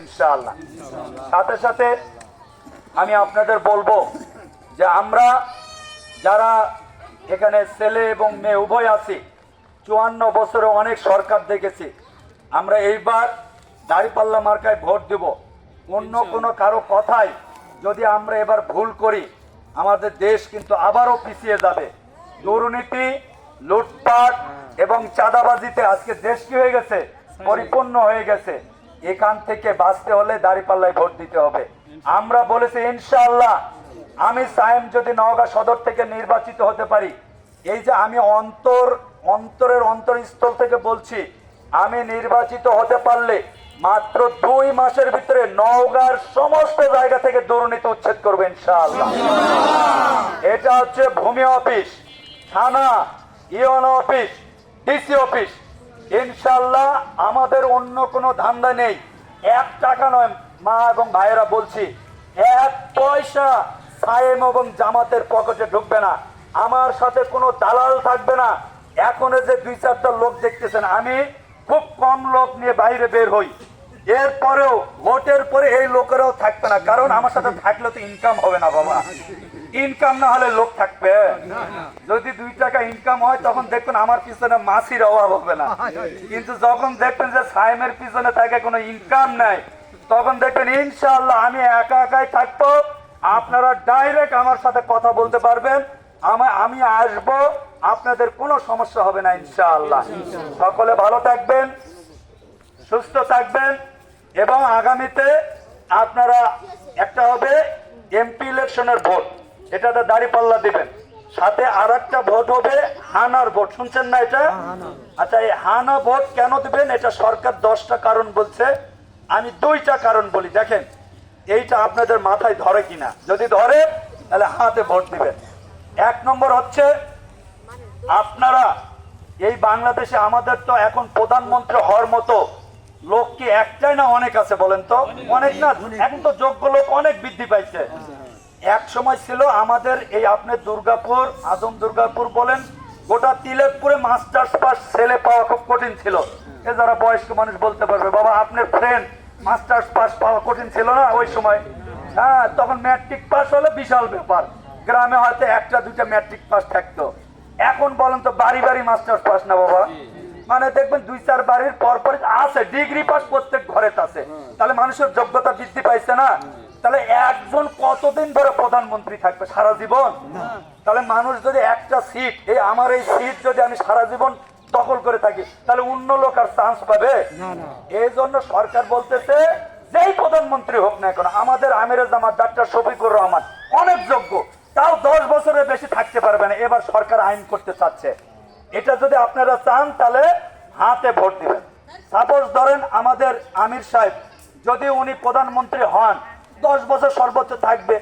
ইনশাআল্লাহ। সাথে সাথে আমি আপনাদের বলব যে আমরা যারা এখানে ছেলে এবং মেয়ে উভয় আছি চুয়ান্ন বছরে অনেক সরকার দেখেছি। আমরা এইবার দাঁড়িপাল্লা মার্কায় ভোট দেব। অন্য কোনো কারও কথাই যদি আমরা এবার ভুল করি আমাদের দেশ কিন্তু আবারও পিছিয়ে যাবে। দুর্নীতি লুটপাট এবং চাঁদাবাজিতে আজকে দেশ কি হয়ে গেছে? পরিপূর্ণ হয়ে গেছে। এখান থেকে বাঁচতে হলে দাঁড়িপাল্লায় ভোট দিতে হবে। আমরা বলেছি, ইনশাআল্লাহ, আমি সায়েম যদি নওগাঁ সদর থেকে নির্বাচিত হতে পারি, এই যে আমি অন্তর, অন্তরের অন্তরস্থল থেকে বলছি, আমি নির্বাচিত হতে পারলে মাত্র দুই মাসের ভিতরে নওগাঁর সমস্ত জায়গা থেকে দুর্নীতি উচ্ছেদ করবে ইনশাআল্লাহ। এটা হচ্ছে ভূমি অফিস, থানা ইওন অফিস, ডিসি অফিস। ইনশাল্লাহ আমাদের অন্য কোনো ধান্দা নেই। এক টাকা নয়, মা এবং ভাইয়েরা বলছি, এক পয়সা সায়েম এবং জামাতের পকেটে ঢুকবে না। আমার সাথে কোনো দালাল থাকবে না। এখন যে দুই চারটা লোক দেখতেছেন, আমি খুব কম লোক নিয়ে বাইরে বের হই। এরপরেও ভোটের পরে এই লোকেরাও থাকবে না, কারণ আমার সাথে থাকলে তো ইনকাম হবে না, বাবা। ইনকাম না হলে লোক থাকবে। যদি দুই টাকা ইনকাম হয়, তখন দেখবেন আমার পিছনে মাসির অভাব হবে না। কিন্তু যখন দেখবেন যে সাইমের পিছনে তাকে কোনো ইনকাম নাই, তখন দেখবেন ইনশাআল্লাহ আমি একা একাই থাকব। আপনারা ডাইরেক্ট আমার সাথে কথা বলতে পারবেন। আমার আমি আসব। আপনাদের কোনো সমস্যা হবে না ইনশাআল্লাহ। সকলে ভালো থাকবেন, সুস্থ থাকবেন, এবং আগামীতে আপনারা একটা হবে এমপি ইলেকশনের ভোট। এটাতে দাঁড়িপাল্লা দিবেন। সাথে আর একটা ভোট হবে হানার ভোট। শুনছেন না এটা? আচ্ছা এই হানা ভোট কেন দিবেন? এটা সরকার দশটা কারণ বলছে। আমি দুইটা কারণ বলি। দেখেন এইটা আপনাদের মাথায় ধরে কিনা। যদি ধরে তাহলে হাতে ভোট দিবেন। এক নম্বর হচ্ছে আপনারা এই বাংলাদেশে আমাদের তো এখন প্রধানমন্ত্রী হওয়ার মতো লোক কি একটাই না অনেক আছে বলেন তো? অনেক না? এখন তো যোগ্য লোক অনেক বৃদ্ধি পাইছে। এক সময় ছিল আমাদের এই আপনি দুর্গাপুর আদম দুর্গাপুর বলেন গোটা তিলেকপুরে মাস্টার্স পাস ছেলে পাওয়া খুব কঠিন ছিল। এ যারা বয়স্ক মানুষ বলতে পারবে বাবা আপনার ফ্রেন্ড মাস্টার্স পাস পাওয়া কঠিন ছিল না ওই সময়? হ্যাঁ তখন ম্যাট্রিক পাস হলে বিশাল ব্যাপার। গ্রামে হয়তো একটা দুইটা ম্যাট্রিক পাস থাকতো। এখন বলেন তো বাড়ি বাড়ি মাস্টার্স পাস না বাবা? মানে দেখবেন দুই চার বাড়ির পর পর আছে ডিগ্রি পাস প্রত্যেক ঘরে আছে। তাহলে মানুষের যোগ্যতা বৃদ্ধি পাইছে না? তাহলে একজন কতদিন ধরে প্রধানমন্ত্রী থাকবে? সারা জীবন? তাহলে মানুষ যদি একটা সিট এই আমার এই সিট যদি আমি সারা জীবন দখল করে থাকি তাহলে অন্য লোক আর চান্স পাবে? এই জন্য সরকার বলতেছে যেই প্রধানমন্ত্রী হোক না এখন আমাদের আমিরে জামাত ডাক্তার শফিকুর রহমান অনেক যোগ্য তাও দশ বছরের বেশি থাকতে পারবে না এবার সরকার আইন করতে চাচ্ছে। এটা যদি আপনারা চান তাহলে হাতে ভোট দিবেন। সাপোজ ধরেন আমাদের আমির সাহেব যদি উনি প্রধানমন্ত্রী হন দশ বছর সর্বোচ্চ থাকবে।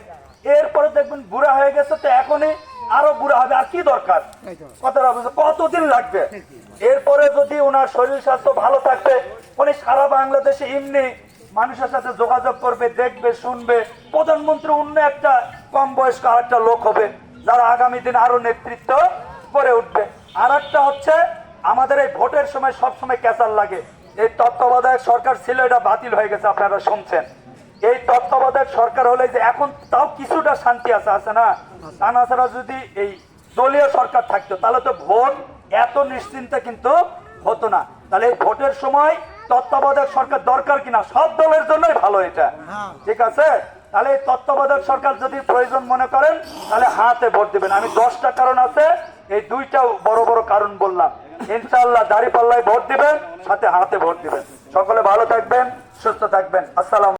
এরপরে দেখবেন বুড়া হয়ে গেছে, তো এখনই আরও বুড়া হবে, আর কি দরকার? কথাটা কতদিন লাগবে? এরপরে যদি ওনার শরীর স্বাস্থ্য ভালো থাকবে, উনি সারা বাংলাদেশে এমনি মানুষের সাথে যোগাযোগ করবে, দেখবে, শুনবে। প্রধানমন্ত্রী অন্য একটা কম বয়স্ক আর একটা লোক হবে, যারা আগামী দিন আরও নেতৃত্ব করে উঠবে। আর একটা হচ্ছে, আমাদের এই ভোটের সময় সবসময় ক্যাচার লাগে। এই তত্ত্বাবধায়ক সরকার ছিল, এটা বাতিল হয়ে গেছে, আপনারা শুনছেন। এই তত্ত্বাবধায়ক সরকার হলে যে এখন তাও কিছুটা শান্তি আছে আছে না? তা না ছাড়া যদি এই দলীয় সরকার থাকতো তাহলে তো ভোট এত নিশ্চিন্তে কিন্তু হতো না। তাহলে ভোটের সময় তত্ত্বাবধায়ক সরকার দরকার কিনা? সব দলের জন্যই ভালো এটা। ঠিক আছে? তাহলে এই তত্ত্বাবধায়ক সরকার যদি প্রয়োজন মনে করেন তাহলে হাতে ভোট দিবেন। আমি দশটা কারণ আছে এই দুইটা বড় বড় কারণ বললাম। ইনশাআল্লাহ দাড়ি পাল্লায় ভোট দিবেন সাথে হাতে ভোট দিবেন। সকলে ভালো থাকবেন সুস্থ থাকবেন। আসসালাম